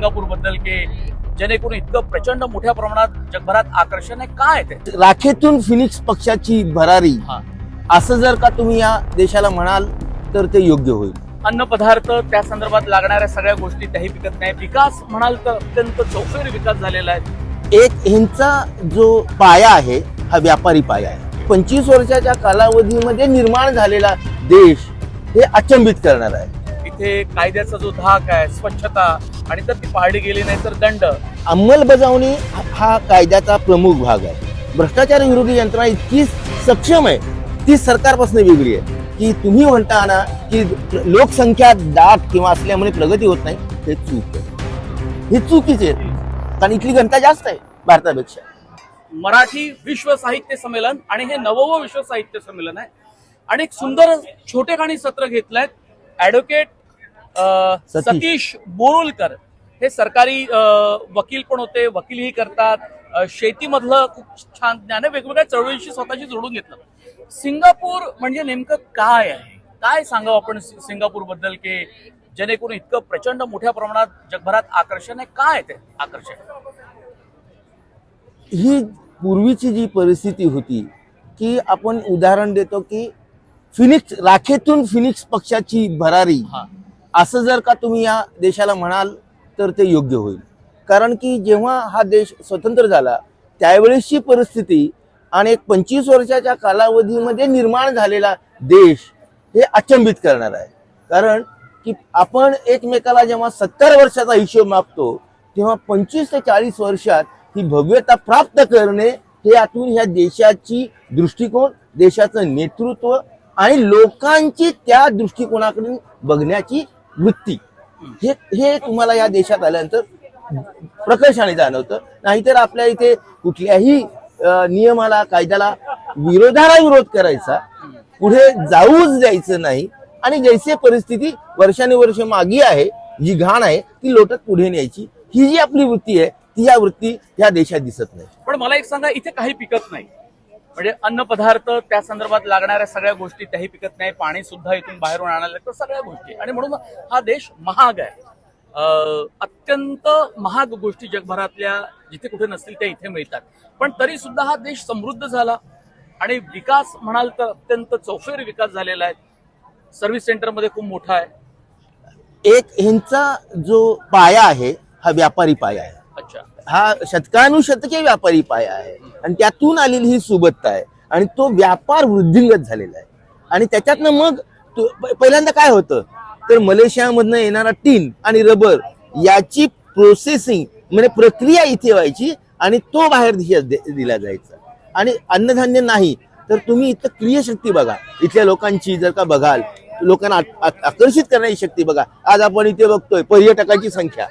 सिंगापूरबद्दल की जेणेकरून इतकं प्रचंड मोठ्या प्रमाणात जगभरात आकर्षण आहे. काय ते? राखेतून फिनिक्स पक्षाची भरारी. हा. असं जर का तुम्ही या देशाला म्हणाल तर ते योग्य होईल. अन्न पदार्थ त्या संदर्भात लागणाऱ्या सगळ्या गोष्टी त्याही पिकत नाही. विकास म्हणाल तर अत्यंत चौफेर विकास झालेला आहे. एक ह्यांचा जो पाया आहे हा व्यापारी पाया आहे. पंचवीस वर्षाच्या कालावधीमध्ये निर्माण झालेला देश हे अचंबित करणार आहे. इथे कायद्याचा जो धाक आहे स्वच्छता आणि तर ती पाळली गेली नाही तर दंड. अंमलबजावणी हा- कायद्याचा प्रमुख भाग आहे. भ्रष्टाचार विरोधी यंत्रणा इतकी सक्षम आहे ती सरकारपासून वेगळी आहे की तुम्ही म्हणता ना की लोकसंख्या दाट किंवा असल्यामुळे प्रगती होत नाही हे चूक आहे. हे चुकीचे आहे. कारण इथली घनता जास्त आहे भारतापेक्षा. मराठी विश्व साहित्य संमेलन आणि हे नववं विश्व साहित्य संमेलन आहे. आणि एक सुंदर छोटेखानी सत्र घेतलंय. ऍडव्होकेट सतीश. बोरुलकर हे सरकारी वकील पण होते वकीलही करतात. शेतीमधलं खूप छान ज्ञान वेगवेगळ्या चळवळीशी स्वतःशी जोडून घेतलं. सिंगापूर म्हणजे नेमकं काय आहे? काय सांगावं आपण सिंगापूरबद्दल की जेणेकरून इतकं प्रचंड मोठ्या प्रमाणात जगभरात आकर्षण आहे? काय ते आकर्षण? ही पूर्वीची जी परिस्थिती होती की आपण उदाहरण देतो की फिनिक्स राखेतून फिनिक्स पक्षाची भरारी हा. असं जर का तुम्ही या देशाला म्हणाल तर ते योग्य होईल. कारण की जेव्हा हा देश स्वतंत्र झाला त्यावेळेसची परिस्थिती आणि एक पंचवीस वर्षाच्या कालावधीमध्ये निर्माण झालेला देश हे अचंबित करणार आहे. कारण की आपण एकमेकाला जेव्हा सत्तर वर्षाचा हिशोब मागतो तेव्हा पंचवीस ते चाळीस वर्षात ही भव्यता प्राप्त करणे हे यातून ह्या देशाची दृष्टिकोन देशाचं नेतृत्व आणि लोकांची त्या दृष्टिकोनाकडून बघण्याची वृत्ती. हे हे तुम्हाला या देशात आल्यानंतर प्रकर्षाने जाणवतं. नाहीतर आपल्या इथे कुठल्याही नियमाला कायद्याला विरोधाला विरोध करायचा. पुढे जाऊच द्यायचं नाही. आणि जैसे परिस्थिती वर्षानुवर्ष मागी आहे जी घाण आहे ती लोटत पुढे न्यायची. ही जी आपली वृत्ती आहे ती या वृत्ती या देशात दिसत नाही. पण मला एक सांगा इथे काही पिकत नाही. म्हणजे अन्न पदार्थ त्या संदर्भात लागणाऱ्या सगळ्या गोष्टी त्याही पिकत नाही पाणी सुद्धा इथून बाहेरून आणायला लागतं सगळ्या गोष्टी. आणि म्हणून हा देश महाग आहे. अत्यंत महाग गोष्टी जगभरातल्या जिथे कुठे नसतील त्या इथे मिळतात. पण तरी सुद्धा हा देश समृद्ध झाला आणि विकास म्हणाल तर अत्यंत चौफेर विकास झालेला आहे. सर्व्हिस सेंटरमध्ये खूप मोठा आहे. एक ह्यांचा जो पाया आहे हा व्यापारी पाया आहे. हा शतकानुशतके व्यापारी पाया आहे. आणि त्यातून आलेली ही सुबत्ता आहे. आणि तो व्यापार वृद्धिंगत झालेला आहे. आणि त्याच्यातनं मग पहिल्यांदा काय होतं? तर मलेशियामधनं येणारा टीन आणि रबर याची प्रोसेसिंग म्हणजे प्रक्रिया इथे व्हायची आणि तो बाहेर देशात दिला जायचा. आणि अन्नधान्य नाही तर तुम्ही इथं क्रियाशक्ती बघा. इथल्या लोकांची जर का बघाल लोकांना आकर्षित करण्याची शक्ती बघा. आज आपण इथे बघतोय पर्यटकांची संख्या.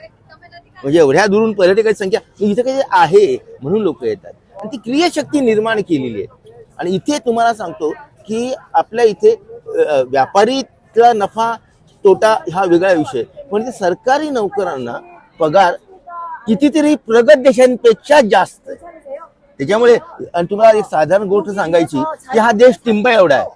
म्हणजे एवढ्या दुरून पर्यटकांची संख्या. इथे काही आहे म्हणून लोक येतात. आणि ती क्रियाशक्ती निर्माण केलेली आहे. आणि इथे तुम्हाला सांगतो की आपल्या इथे व्यापारीतला नफा तोटा हा वेगळा विषय. पण ते सरकारी नोकरांना पगार कितीतरी प्रगत देशांपेक्षा जास्त आहे. त्याच्यामुळे आणि तुम्हाला एक साधारण गोष्ट सांगायची की हा देश टिंबा एवढा आहे.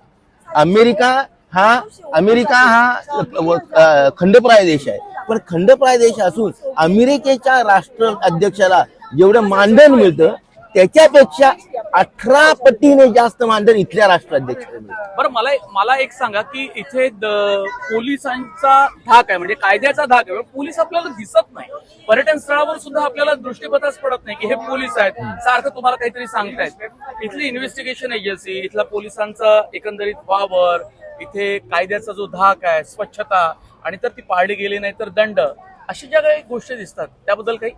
अमेरिका हा अमेरिका हा खंडप्राय देश आहे. पण खंडप्राय देश असून अमेरिकेच्या राष्ट्र अध्यक्षाला जेवढं मानधन मिळतं त्याच्यापेक्षा अठरा पटीने जास्त मानधन इथल्या राष्ट्राध्यक्षाला बरं मला मला एक सांगा की इथे पोलिसांचा धाक आहे म्हणजे कायद्याचा धाक आहे पोलीस आपल्याला दिसत नाही. पर्यटन स्थळावर सुद्धा आपल्याला दृष्टीपथच पडत नाही की हे पोलीस आहेत. सारखं तुम्हाला काहीतरी सांगतायत. इथली इन्व्हेस्टिगेशन एजन्सी इथल्या पोलिसांचा एकंदरीत वावर इथे कायद्याचा जो धाक आहे स्वच्छता आणि तर ती पाळली गेली नाही तर दंड अशा ज्या काही गोष्टी दिसतात त्याबद्दल काही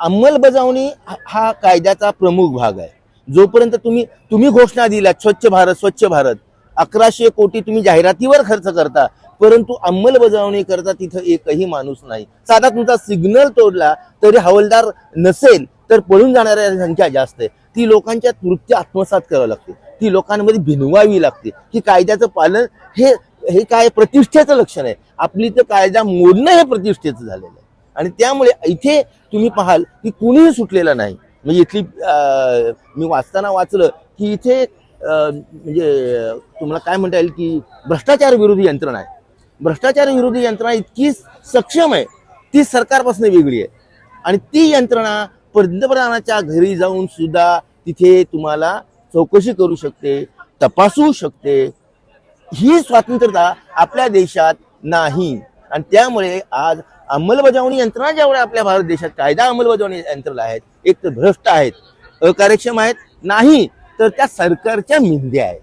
अंमलबजावणी हा- हा कायद्याचा प्रमुख भाग आहे. जोपर्यंत तुम्ही तुम्ही घोषणा दिल्या स्वच्छ भारत स्वच्छ भारत अकराशे कोटी तुम्ही जाहिरातीवर खर्च करता परंतु अंमलबजावणी करता तिथं एकही माणूस नाही. साधा तुमचा सिग्नल तोडला तरी हवालदार नसेल तर पळून जाणाऱ्या संख्या जास्त आहे. ती लोकांच्या तृप्ती आत्मसात करावी लागते. ती लोकांमध्ये भिनवावी लागते. की कायद्याचं पालन हे हे काय प्रतिष्ठेचं लक्षण आहे. आपली तर कायदा मोडणं हे प्रतिष्ठेचं झालेलं आहे. आणि त्यामुळे इथे तुम्ही पाहाल की कुणीही सुटलेलं नाही. म्हणजे इथली मी वाचताना वाचलं की इथे म्हणजे तुम्हाला काय म्हणता येईल की भ्रष्टाचार विरोधी यंत्रणा आहे. भ्रष्टाचार विरोधी यंत्रणा इतकी सक्षम आहे. ती सरकारपासून वेगळी आहे. आणि ती यंत्रणा पंतप्रधानाच्या घरी जाऊन सुद्धा तिथे तुम्हाला चौकशी करू शकते तपासू शकते ही स्वातंत्र्यता आपल्या देशात नाही. आणि त्यामुळे आज अंमलबजावणी यंत्रणा जेवढ्या आपल्या भारत देशात कायदा अंमलबजावणी यंत्रणा आहेत एक तर भ्रष्ट आहेत अकार्यक्षम आहेत नाही तर त्या सरकारच्या मिंद्या आहेत.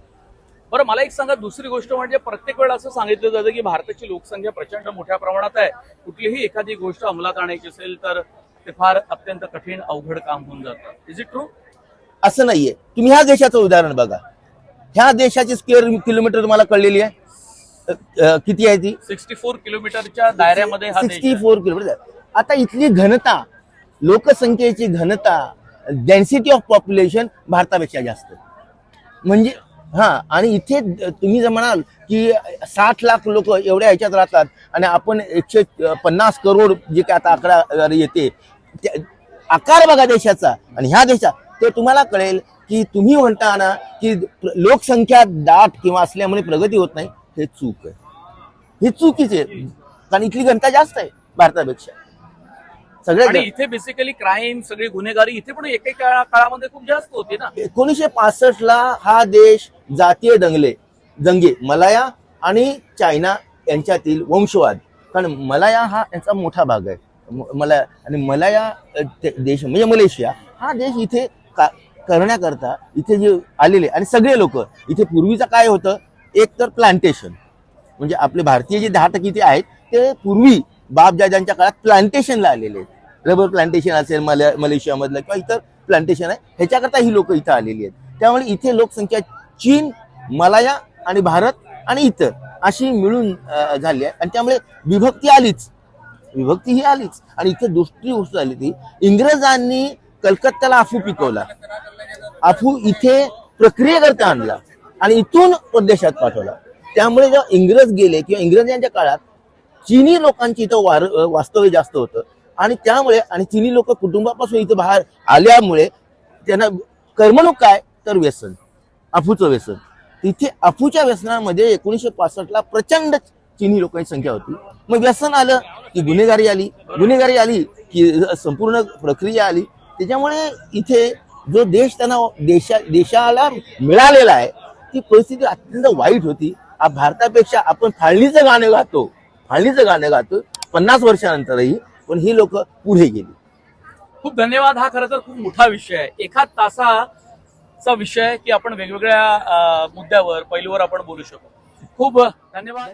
बरं मला एक सांगा दुसरी गोष्ट म्हणजे प्रत्येक वेळा असं सांगितलं जातं की भारताची लोकसंख्या प्रचंड मोठ्या प्रमाणात आहे. कुठलीही एखादी गोष्ट अंमलात आणायची असेल तर ते फार अत्यंत कठीण अवघड काम होऊन जातं. इज इट ट्रू असं नाहीये. तुम्ही ह्या देशाचं उदाहरण बघा. ह्या देशाची स्क्वेअर किलोमीटर तुम्हाला कळलेली आहे. किती आहे ती? सिक्स्टी फोर किलोमीटरच्या दायऱ्यामध्ये हा सिक्स्टी. Four kilometre. आता इथली घनता लोकसंख्येची घनता डेन्सिटी ऑफ पॉप्युलेशन भारतापेक्षा जास्त. म्हणजे हा आणि इथे तुम्ही जर म्हणाल की साठ लाख लोक एवढ्या ह्याच्यात राहतात आणि आपण एकशे पन्नास करोड जे काय आता आकडा येते आकार बघा देशाचा आणि ह्या देशात तर तुम्हाला कळेल की तुम्ही म्हणता ना की लोकसंख्या दाट किंवा असल्यामुळे प्रगती होत नाही हे चूक आहे. हे चुकीचे आहे. कारण इथली घनता जास्त आहे भारतापेक्षा. जास्त. इथे बेसिकली क्राईम सगळी गुन्हेगारी इथे पण एके काळा- काळामध्ये खूप जास्त होती ना. एकोणीसशे पासष्ट ला हा देश जातीय दंगले दंगे मलाया आणि चायना यांच्यातील वंशवाद. कारण मलाया हा यांचा मोठा भाग आहे. मला आणि मलाया देश म्हणजे मलेशिया. हा देश इथे करण्याकरता इथे जे आलेले आणि सगळे लोक इथे पूर्वीचं काय होतं? एक तर प्लांटेशन म्हणजे आपले भारतीय जे दहा टक्के इथे आहेत ते पूर्वी बापजाजांच्या काळात प्लांटेशनला आलेले आहेत. रबर प्लांटेशन असेल मले मलेशियामधलं किंवा इतर प्लांटेशन आहे ह्याच्याकरता ही लोक इथं आलेली आहेत. त्यामुळे इथे लोकसंख्या चीन मलाया आणि भारत आणि इतर अशी मिळून झाली आहे. आणि त्यामुळे विभक्ती आलीच. विभक्ती ही आलीच. आणि इथे दुसरी गोष्ट झाली ती. इंग्रजांनी कलकत्त्याला आफू पिकवला. अफू इथे प्रक्रियेकरता आणला. आणि इथून परदेशात पाठवला. त्यामुळे जेव्हा इंग्रज गेले किंवा इंग्रजांच्या काळात चीनी लोकांची इथं वार वास्तव्य जास्त होतं. आणि त्यामुळे आणि चीनी लोक कुटुंबापासून इथं बाहेर आल्यामुळे त्यांना करमणूक काय? तर व्यसन. अफूचं व्यसन. तिथे अफूच्या व्यसनामध्ये एकोणीसशे पासष्टला प्रचंड चीनी लोकांची संख्या होती. मग व्यसन आलं की गुन्हेगारी आली. गुन्हेगारी आली की संपूर्ण प्रक्रिया आली. त्याच्यामुळे इथे जो देश त्यांना देशा देशाला मिळालेला आहे ती परिस्थिती अत्यंत वाईट होती. भारतापेक्षा आपण फाळणीचं गाणं गातो. फाळणीचं गाणं गातो पन्नास वर्षानंतरही पण ही लोक पुढे गेली. खूप धन्यवाद. हा खरं तर खूप मोठा विषय आहे. एका तासाचा विषय की आपण वेगवेगळ्या मुद्द्यावर पैलूवर आपण बोलू शकतो खूप धन्यवाद.